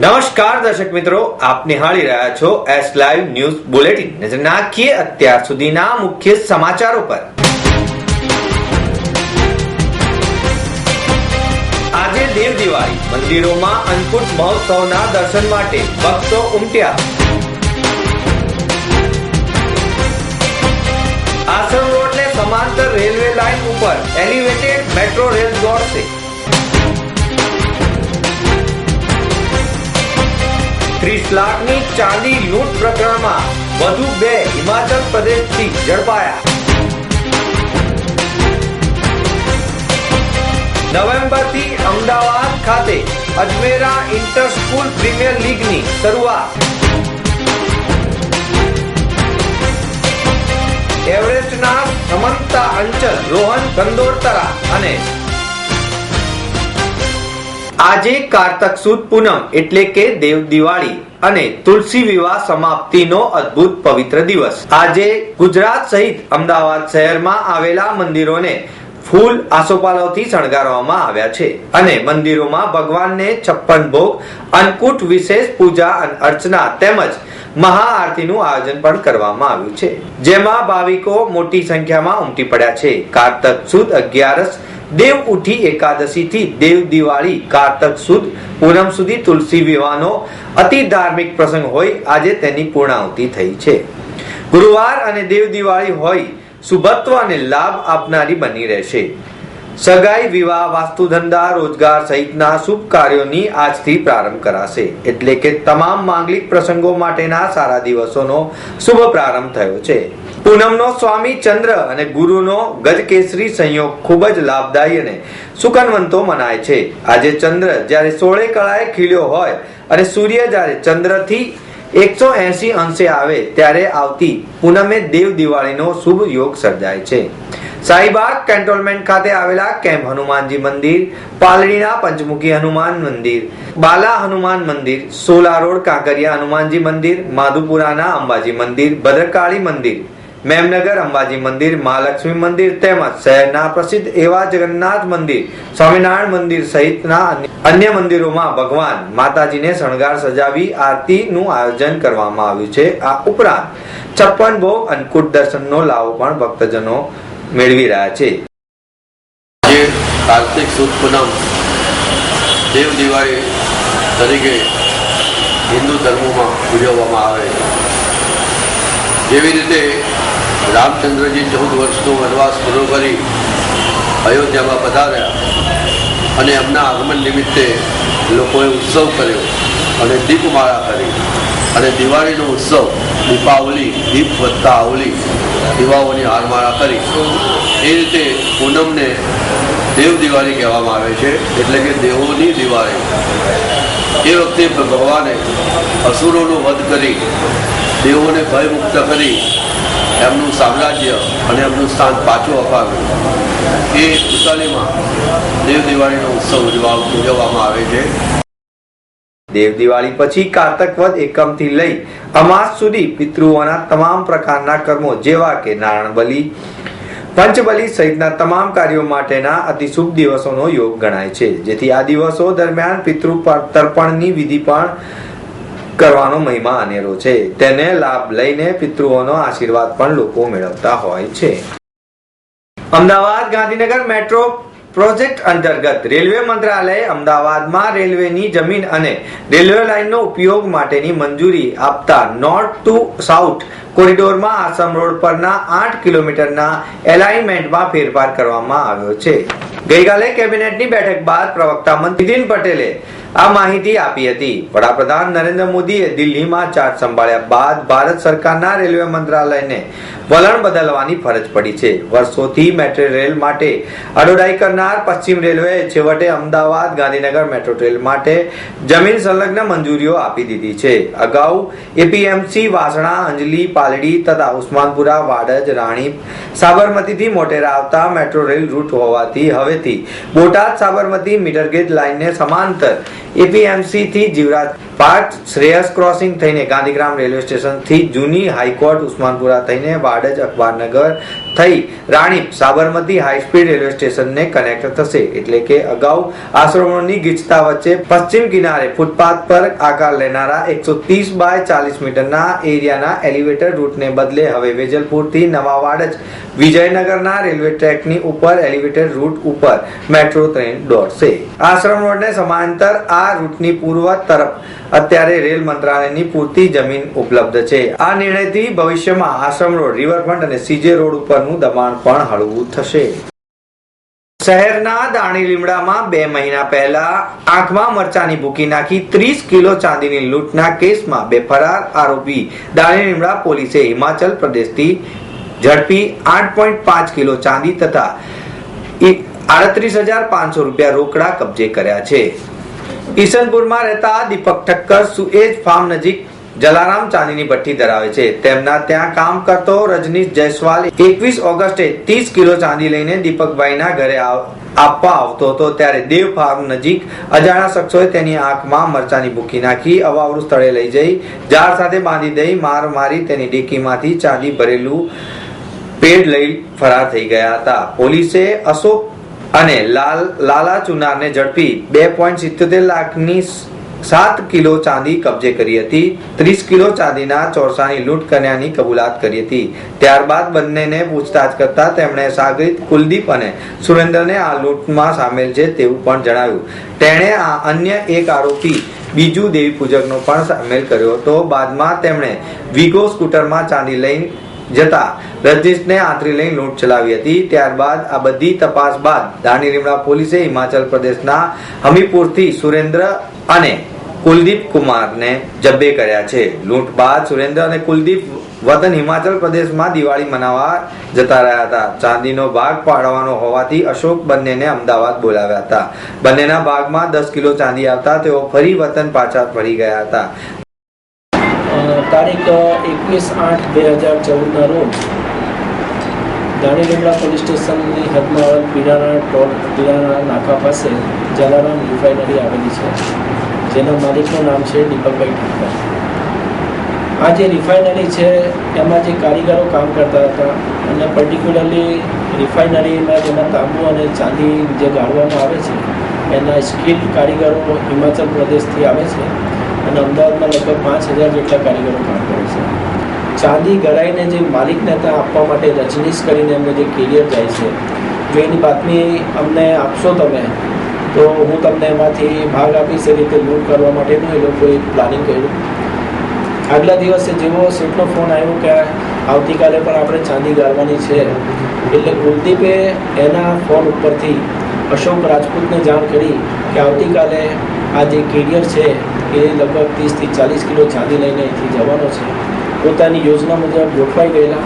નમસ્કાર દર્શક મિત્રો, આપ નિહાળી રહ્યા છો એસ લાઈવ ન્યૂઝ બુલેટિન નજર નાખીએ અત્યાર સુધીના મુખ્ય સમાચારો પર. આજે દેવ દિવાળી. મંદિરોમાં અન્નકૂટ મહોત્સવના દર્શન માટે ભક્તો ઉમટ્યા. આશ્રમ રોડને સમાંતર રેલવે લાઇન ઉપર એલિવેટેડ મેટ્રો રેલ દોડશે. ત્રીસ લાખની ચાંદી લૂંટ પ્રકરણમાં વધુ બે હિમાચલ પ્રદેશથી ઝડપાયા. નવેમ્બરથી અમદાવાદ ખાતે અજમેરા ઇન્ટર સ્કૂલ પ્રીમિયર લીગની શરૂઆત. એવરેસ્ટના સમંતા અંચલ રોહન કંદોરતરા અને આજે કારતક સુદ પૂનમ એટલે કે દેવ દિવાળી અને તુલસી વિવાહ સમાપ્તિનો અદ્ભુત પવિત્ર દિવસ. આજે ગુજરાત સહિત અમદાવાદ શહેરમાં આવેલા મંદિરોને ફૂલ આસોપાલવથી શણગારવામાં આવ્યા છે અને મંદિરોમાં ભગવાનને છપ્પન ભોગ, અન્નકૂટ વિશેષ પૂજા અને અર્ચના તેમજ મહાઆરતીનું આયોજન પણ કરવામાં આવ્યું છે. જેમાં ભાવિકો મોટી સંખ્યામાં ઉમટી પડ્યા છે. કારતક સુદ અગિયારસ દેવ ઉઠી એકાદશી થી દેવ દિવાળી, કારતક સુદ, પૂનમ સુધી તુલસી વિવાહનો અતિ ધાર્મિક પ્રસંગ હોય, આજે તેની પૂર્ણાહુતિ થઈ છે. ગુરુવાર અને દેવ દિવાળી હોય, શુભત્વ અને લાભ આપનારી બની રહેશે. સગાઈ, વિવાહ વાસ્તુ ધંધા રોજગાર સહિતના શુભ કાર્યોની આજથી પ્રારંભ કરાશે. એટલે કે તમામ માંગલિક પ્રસંગો માટેના સારા દિવસોનો શુભ પ્રારંભ થયો છે. પૂનમનો સ્વામી ચંદ્ર અને ગુરુનો ગજકેસરી સંયોગ ખૂબ જ લાભદાયી અને સુકનવંતો મનાય છે. આજે ચંદ્ર જ્યારે સોળે કળાએ ખીલ્યો હોય અને સૂર્ય જ્યારે ચંદ્રથી એકસો એસી અંશે આવે ત્યારે આવતી પૂનમે દેવ દિવાળીનો શુભ યોગ સર્જાય છે. સાહીબાગ કેન્ટોનમેન્ટ ખાતે આવેલા કેમ્પ હનુમાનજી મંદિર, પાલડીના પંચમુખી હનુમાન મંદિર, બાલા હનુમાન મંદિર સોલા રોડ કાંકરિયા હનુમાનજી મંદિર, માધુપુરાના અંબાજી મંદિર, ભદ્રકાળી મંદિર મેમનગર, અંબાજી મંદિર, મહાલક્ષ્મી મંદિર તેમજ શહેરના પ્રસિદ્ધ એવા જગન્નાથ મંદિર, સ્વામિનારાયણ મંદિર સહિતના અન્ય મંદિરોમાં ભગવાન માતાજીને શણગાર સજાવી આરતીનું આયોજન કરવામાં આવ્યું છે. આ ઉપરાંત છપ્પન ભોગ અન્નકૂટ દર્શનનો લાભ પણ ભક્તજનો મેળવી રહ્યા છે. કાર્તિક સુદ પૂનમ દેવ દિવાળી તરીકે હિન્દુ ધર્મમાં ઉજવવામાં આવે. જેવી રીતે રામચંદ્રજી ચૌદ વર્ષનો વનવાસ પૂરો કરી અયોધ્યામાં પધાર્યા અને એમના આગમન નિમિત્તે લોકોએ ઉત્સવ કર્યો અને દીપમાળા કરી અને દિવાળીનો ઉત્સવ, દીપાવલી, દીપ વત્તા આવલી, દીવાઓની હારમાળા કરી. એ રીતે પૂનમને દેવ દિવાળી કહેવામાં આવે છે, એટલે કે દેવોની દિવાળી. એ વખતે ભગવાને અસુરોનો વધ કરી દેવોને ભયમુક્ત કરી એમનું સામ્રાજ્ય અને એમનું સ્થાન પાછું અપાવ્યું. એ ઉતાલીમાં દેવ દિવાળીનો ઉત્સવ ઉજવવામાં આવે છે. દેવ દિવાળી પછી કારતક વદ એકમથી લઈ અમાસ સુધી પિતૃઓના તમામ પ્રકારના કર્મો જેવા કે નારાયણ બલિ, પંચબલી સહિતના તમામ કાર્યો માટેના અતિ શુભ દિવસોનો યોગ ગણાય છે. જેથી આ દિવસો દરમિયાન પિતૃ તર્પણની વિધિ પણ કરવાનો મહિમા અનેરો છે. તેને લાભ લઈને પિતૃઓનો આશીર્વાદ પણ લોકો મેળવતા હોય છે. અમદાવાદ ગાંધીનગર મેટ્રો પ્રોજેક્ટ અંતર્ગત રેલવે મંત્રાલયે અમદાવાદમાં રેલવેની જમીન અને રેલવે લાઇનનો ઉપયોગ માટેની મંજૂરી આપતા નોર્થ ટુ સાઉથ કોરિડોરમાં આસામ રોડ પરના આઠ કિલોમીટરના એલાઇનમેન્ટમાં ફેરફાર કરવામાં આવ્યો છે. ગઈકાલે કેબિનેટની બેઠક બાદ પ્રવક્તા નીતિન પટેલે આ માહિતી આપી હતી. વડાપ્રધાન નરેન્દ્ર મોદીએ દિલ્હીમાં ચાર્જ સંભાળ્યા બાદ ભારત સરકારના રેલવે મંત્રાલયને વલણ બદલવાની ફરજ પડી છે. વર્ષોથી મેટ્રો રેલ માટે અડોડાઈ કરનાર પશ્ચિમ રેલવે છેવટે અમદાવાદ ગાંધીનગર મેટ્રો રેલ માટે જમીન સંલગ્ન મંજૂરીઓ આપી દીધી છે. અગાઉ એપીએમસી વાસણા, અંજલી, પાલડી તથા ઉસ્માનપુરા, વાડજ, રાણી, સાબરમતીથી મોટેરા આવતા મેટ્રો રેલ રૂટ હોવાથી હવેથી બોટાદ, સાબરમતી મીટર ગેજ લાઇનને સમાંતર એપીએમસી થી જીવરાજ પાર્ક, શ્રેયસ ક્રોસિંગ થઈને ગાંધીગ્રામ રેલવે સ્ટેશનથી જૂની હાઈકોર્ટ, ઉસ્માનપુરા થઈને વાડજ અખબારનગર થઈ Ranip Sabarmati high speed railway સ્ટેશનને કનેક્ટ થશે. એટલે કે અગાઉ આશ્રમોની ગીચતા વચ્ચે પશ્ચિમ કિનારે ફૂટપાથ પર આકાર લેનારા એકસો ત્રીસ બાય ચાલીસ મીટરના એરિયાના એલિવેટર રૂટને બદલે હવે વેજલપુરથી નવાવાડ જ વિજયનગરના રેલવે ટ્રેકની ઉપર એલિવેટર રૂટ ઉપર મેટ્રો ટ્રેન દોડશે. આશ્રમ રોડને સમાંતર આ રૂટની પૂર્વ તરફ અત્યારે રેલ મંત્રાલયની પૂરતી જમીન ઉપલબ્ધ છે. આ નિર્ણયથી ભવિષ્યમાં આશ્રમ રોડ રિવરફ્રન્ટ અને સીજે રોડ ઉપરનું દબાણ પણ હળવું થશે. શહેરના દાણી લીમડામાં બે મહિના પહેલા આંખમાં મરચાની ભૂકી નાખી ત્રીસ કિલો ચાંદીની લૂંટના કેસમાં બે ફરાર આરોપી દાણી લીમડા પોલીસે હિમાચલ પ્રદેશથી ઝડપી આઠ પોઈન્ટ પાંચ કિલો ચાંદી તથા આડત્રીસ હજાર પાંચસો રૂપિયા રોકડા કબજે કર્યા છે. ઈસનપુરમાં રહેતા દીપક ઠક્કર સુએજ ફાર્મ નજીક જલારામ ચાંદીની ભઠ્ઠી ધરાવે છે. તેમના ત્યાં કામ કરતો રજનીશ જયસ્વાલ એકવીસ ઓગસ્ટે ત્રીસ કિલો ચાંદી લઈને દીપકભાઈના ઘરે આપવા આવતો હતો. ત્યારે દેવ ફાર્મ નજીક અજાણા શખ્સોએ તેની આંખમાં મરચાની ભૂકી નાખી, અવાવરું સ્થળે લઈ જઈ, ઝાડ સાથે બાંધી દઈ, માર મારી તેની ડેકીમાંથી ચાંદી ભરેલું પેડ લઈ ફરાર થઈ ગયા હતા. પોલીસે અશોક અને લાલ, લાલા ચુનારને ઝડપી બે પોઈન્ટ સિત્યોતેર લાખની સાત કિલો ચાંદી કબજે કરી હતી. ત્રીસ કિલો ચાંદીના ચોરસાની લૂંટ કર્યાની કબૂલાત કરી હતી. ત્યારબાદ બંનેને પૂછતાછ કરતા તેમણે સાગરિત, કુલદીપ અને સુરેન્દ્રને આ લૂંટમાં સામેલ છે તેવું પણ જણાવ્યું. તેણે આ અન્ય એક આરોપી, બીજું દેવી પૂજકનો પણ સામેલ કર્યો હતો. બાદમાં તેમણે વિગો સ્કૂટરમાં ચાંદી લઈને જતા રજનીશને આંતરી લઈ લૂંટ ચલાવી હતી. ત્યારબાદ આ બધી તપાસ બાદ ધાની લીમડા પોલીસે હિમાચલ પ્રદેશના હમીપુરથી સુરેન્દ્ર અને કુલદીપ કુમારને જબ્બે કર્યા છે. લૂંટ બાદ સુરેન્દ્ર અને કુલદીપ વતન હિમાચલ પ્રદેશમાં દિવાળી મનાવવા જતા રહ્યા હતા. ચાંદીનો ભાગ પાડવાનો હોવાથી અશોક બંનેને અમદાવાદ બોલાવ્યા હતા. બંનેના ભાગમાં દસ કિલો ચાંદી આવતા તેઓ ફરી વતન પાછા ફરી ગયા હતા. તારીખ એકવીસ આઠ બે હજાર ચૌદના રોજ દાણી પોલીસ સ્ટેશનની હદમાં આવેલ પીડાના ટોલ પીડાના પાસે જલારામ રિફાઇનરી આવેલી છે, જેના માલિકનું નામ છે દીપકભાઈ ઠક્કર આ જે રિફાઇનરી છે, એમાં જે કારીગરો કામ કરતા હતા અને પર્ટિક્યુલરલી રિફાઇનરીમાં જેમાં તાંબુ અને ચાંદી જે ગાળવામાં આવે છે, એના સ્કિલ કારીગરો હિમાચલ પ્રદેશથી આવે છે અને અમદાવાદમાં લગભગ પાંચ હજાર જેટલા કારીગરો કામ કરે છે. ચાંદી ગરાઈને જે માલિકને ત્યાં આપવા માટે રજનીશ કરીને એમને જે કેરિયર જાય છે, જો એની બાતમી અમને આપશો તમે, તો હું તમને એમાંથી ભાગ આપીશ એ રીતે લૂંટ કરવા માટેનું એ લોકોએ પ્લાનિંગ કર્યું. આગલા દિવસે જેવો સેટનો ફોન આવ્યો કે આવતીકાલે પણ આપણે ચાંદી ગાળવાની છે, એટલે કુલદીપે એના ફોન ઉપરથી અશોક રાજપૂતને જાણ કરી કે આવતીકાલે આ જે કેરિયર છે એ લગભગ ત્રીસથી ચાલીસ કિલો ચાંદી લઈને અહીંથી જવાનો છે. પોતાની યોજના મુજબ ગોઠવાઈ ગયેલા.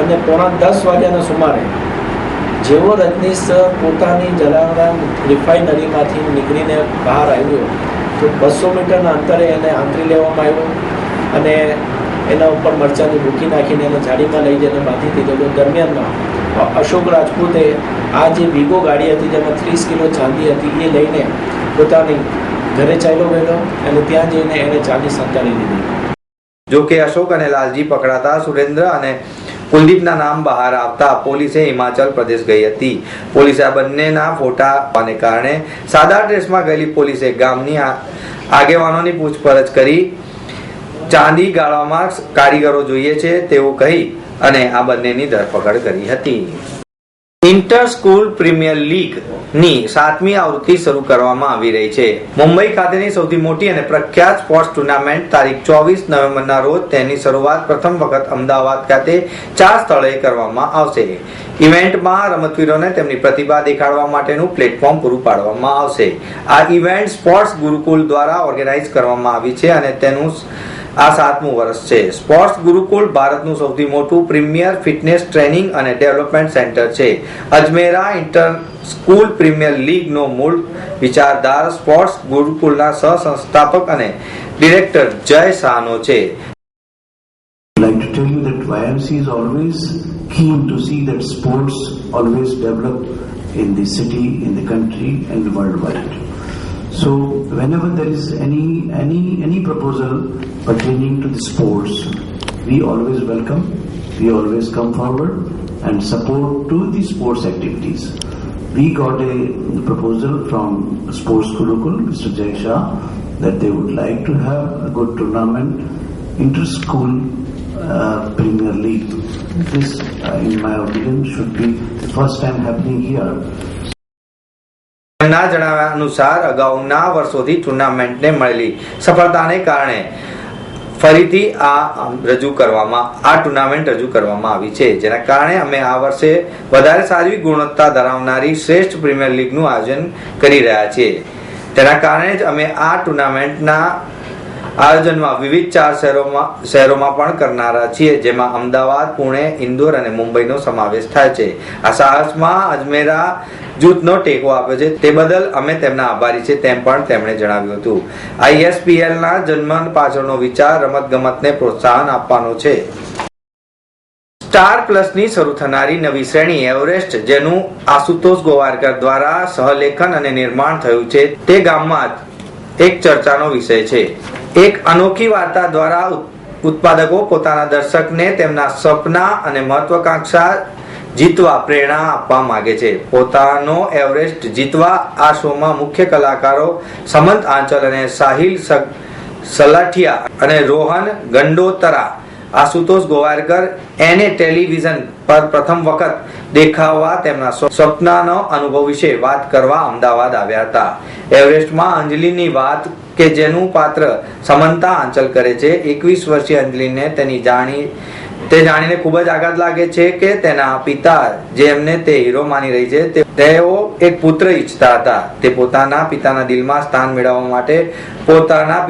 અને પોણા દસ વાગ્યાના સુમારે જેવો રજનીશ પોતાની જલારામ રિફાઇનરીમાંથી નીકળીને બહાર આવ્યો, તો બસો મીટરના અંતરે એને આંતરી લેવામાં આવ્યો અને એના ઉપર મરચાંની ભૂકી નાખીને એને જાળીમાં લઈ જઈને બાંધી દીધો. તો દરમિયાનમાં અશોક રાજપૂતે આ જે વિગો ગાડી હતી, જેમાં ત્રીસ કિલો ચાંદી હતી, એ લઈને પોતાની ઘરે ચાલ્યો ગયેલો અને ત્યાં જઈને એને ચાંદી સંતાડી દીધી જો કે અશોક અને લાલજી પકડાતા સુરેન્દ્ર અને કુલદીપના નામ બહાર આવતા પોલીસે હિમાચલ પ્રદેશ ગઈ હતી. પોલીસે આ બંનેના ફોટા આપવાને કારણે સાદા ડ્રેસમાં ગયેલી પોલીસે ગામની આગેવાનોની પૂછપરછ કરી ચાંદી ગાળવામાં કારીગરો જોઈએ છે તેવું કહી અને આ બંનેની ધરપકડ કરી હતી. ઇન્ટર સ્કૂલ પ્રીમિયર લીગની સાતમી આવૃત્તિ શરૂ કરવામાં આવી રહી છે. મુંબઈ ખાતેની સૌથી મોટી અને પ્રખ્યાત સ્પોર્ટ્સ ટુર્નામેન્ટ તારીખ ચોવીસ નવેમ્બરના રોજ તેની શરૂઆત પ્રથમ વખત અમદાવાદ ખાતે ચાર સ્થળે કરવામાં આવશે. ઇવેન્ટમાં રમતવીરોને તેમની પ્રતિભા દેખાડવા માટેનું પ્લેટફોર્મ પૂરું પાડવામાં આવશે. આ ઇવેન્ટ સ્પોર્ટ્સ ગુરુકુલ દ્વારા ઓર્ગેનાઇઝ કરવામાં આવી છે અને તેનું આ સાતમું વર્ષ છે. સ્પોર્ટ્સ ગુરુકુલ ભારતનું સૌથી મોટું પ્રીમિયર ફિટનેસ ટ્રેનિંગ અને ડેવલપમેન્ટ સેન્ટર છે. અજમેરા ઇન્ટર સ્કૂલ પ્રીમિયર લીગનો મૂળ વિચારધાર સ્પોર્ટ્સ ગુરુકુલના સહસંસ્થાપક અને ડિરેક્ટર જય શાહનો છે. Like to tell you that YMC is always keen to see that sports always develop in the city, in the country, and worldwide. So whenever there is any any any proposal pertaining to the sports, we always welcome. We always come forward, and support to the sports activities. We got a proposal from Sports Gurukul, Mr. Jay Shah, that they would like to have a good tournament, inter-school uh, Premier League. This, uh, in my opinion, should be the first time happening here. તેમના જણાવ્યા અનુસાર અગાઉના વર્ષોથી ટુર્નામેન્ટને મળેલી સફળતાને કારણે ફરીથી આ રજૂ કરવામાં, આ ટુર્નામેન્ટ રજૂ કરવામાં આવી છે. જેના કારણે અમે આ વર્ષે વધારે સારી ગુણવત્તા ધરાવનારી શ્રેષ્ઠ પ્રીમિયર લીગનું આયોજન કરી રહ્યા છીએ. તેના કારણે જ અમે આ ટુર્નામેન્ટના આયોજનમાં વિવિધ ચાર શહેરોમાં શહેરોમાં પણ કરનારા છીએ, જેમાં અમદાવાદ, પુણે, ઇન્દોર અને મુંબઈનો સમાવેશ થાય છે. આ સાહસમાં અજમેરા જૂથનો ટેકો આપ્યો છે. તે બદલ અમે તેમના આભારી છે તેમ પણ તેમણે જણાવ્યું હતું. આઈએસપીએલના જન્મ પાછળનો વિચાર રમત ગમતને પ્રોત્સાહન આપવાનો છે. સ્ટાર પ્લસની શરૂ થનારી નવી શ્રેણી એવરેસ્ટ, જેનું આશુતોષ ગોવારકર દ્વારા સહલેખન અને નિર્માણ થયું છે, તે ગામમાં એક ચર્ચાનો વિષય છે. એક અનોખી વાર્તા દ્વારા ઉત્પાદકો પોતાના દર્શકને તેમના સપના અને મહત્વકાંક્ષા જીતવા પ્રેરણા આપવા માંગે છે. પોતાનો એવરેસ્ટ જીતવા આ શોમાં મુખ્ય કલાકારો સમંત આંચલ અને સાહિલ સલાઠિયા અને રોહન ગંડોતરા આશુતોષ ગોવારકર એને ટેલિવિઝન પર પ્રથમ વખત દેખાવા તેમના સ્વપ્નનો અનુભવ વિશે વાત કરવા અમદાવાદ આવ્યા હતા. એવરેસ્ટમાં અંજલિની વાત કે જેનું પાત્ર સમંતા આંચલ કરે છે, એકવીસ વર્ષીય અંજલિને તેની જાણી, તે જાણીને ખૂબ જ આઘાત લાગે છે કે તેના પિતા જેમને તે હીરો માની રહી છે તેઓ એક પુત્ર ઈચ્છતા હતા. તે પોતાના પિતાના દિલમાં સ્થાન મેળવવા માટે પોતાના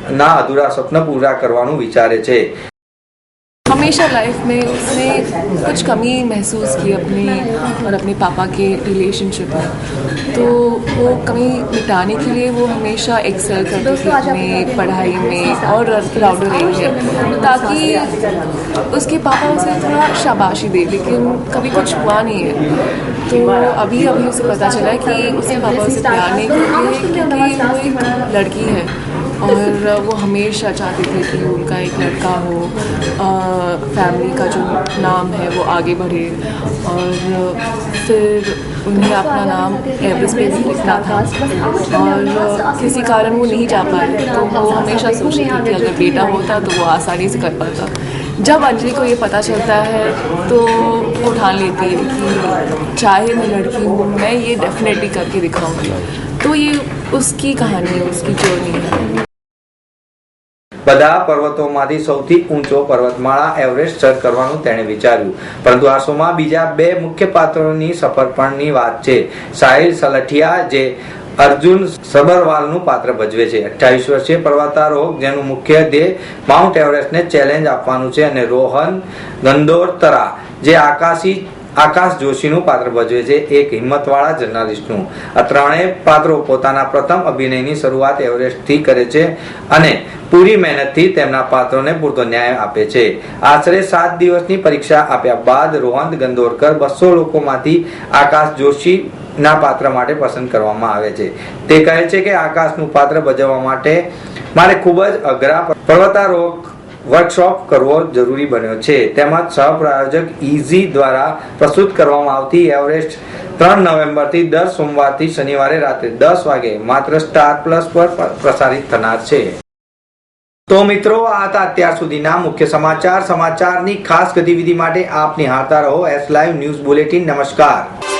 પિતાના અધૂરા સ્વપ્ન પૂરા કરવાનું વિચારે છે हमेशा लाइफ में उसने कुछ कमी महसूस की अपनी और अपने पापा के रिलेशनशिप में तो वो कमी मिटाने के लिए वो हमेशा एक्सेल करती थी अपने पढ़ाई में और प्राउड रही है ताकि उसके पापा उसे थोड़ा शाबाशी दे लेकिन कभी कुछ हुआ नहीं है तो अभी अभी उसे पता चला कि उसके पापा उसे प्यार नहीं करते हैं क्योंकि वो एक लड़की है और वो हमेशा चाहते थे कि उनका एक लड़का हो फैमिली का जो नाम है वो आगे बढ़े। और फिर उन्हें अपना नाम एवरेस्ट पे भी लिखना था। और किसी कारण वो नहीं जा पाए तो वो हमेशा सोचती थी कि अगर बेटा होता तो वो आसानी से कर पाता। जब अंजलि को ये पता चलता है तो वो ठान लेती है कि चाहे मैं लड़की हूँ, मैं ये डेफिनेटली करके दिखाऊँगी। तो ये उसकी कहानी है, उसकी जर्नी है। બધા પર્વતોમાંથી સૌથી ઊંચો પર્વતમાળા એવરેસ્ટ સર કરવાનું તેણે વિચાર્યું. પરંતુ આ શોમાં બીજા બે મુખ્ય પાત્રોની સફરપણની વાત છે. સાહિલ સલઠિયા જે અર્જુન સબરવાલનું પાત્ર ભજવે છે. અઠ્યાવીસ વર્ષીય પર્વતારોહક જેનું મુખ્ય ધ્યેય માઉન્ટ એવરેસ્ટને ચેલેન્જ આપવાનું છે અને રોહન ગંદોરતરા જે આકાશી આકાશ જોશીનું પાત્ર ભજવે છે એક હિંમતવાળા જર્નાલિસ્ટનું. આ ત્રણેય પાત્રો પોતાના પ્રથમ અભિનયની શરૂઆત એવરેસ્ટથી કરે છે અને પૂરી મહેનતથી તેમના પાત્રોને પૂરતો ન્યાય આપે છે. આશરે સાત દિવસની પરીક્ષા આપ્યા બાદ રોહન ગંદોરકર બસો લોકોમાંથી આકાશ જોશી ના પાત્ર માટે પસંદ કરવામાં આવે છે. તે કહે છે કે આકાશનું પાત્ર ભજવવા માટે મારે ખૂબ જ અઘરા પર્વતારોહક વર્કશોપ કરવો જરૂરી બન્યો છે. તેમજ સહપ્રાયોજક ઇઝી દ્વારા પ્રસ્તુત કરવામાં આવતી એવરેસ્ટ ત્રણ નવેમ્બરથી દર સોમવારથી શનિવારે રાત્રે દસ વાગે માત્ર સ્ટાર પ્લસ પર પ્રસારિત થનાર છે. તો મિત્રો, આ હતા અત્યાર સુધીના મુખ્ય સમાચાર. સમાચારની ખાસ ગતિવિધિ માટે આપ નિહાળતા રહો. એસ લાઈવ ન્યૂઝ બુલેટિન નમસ્કાર.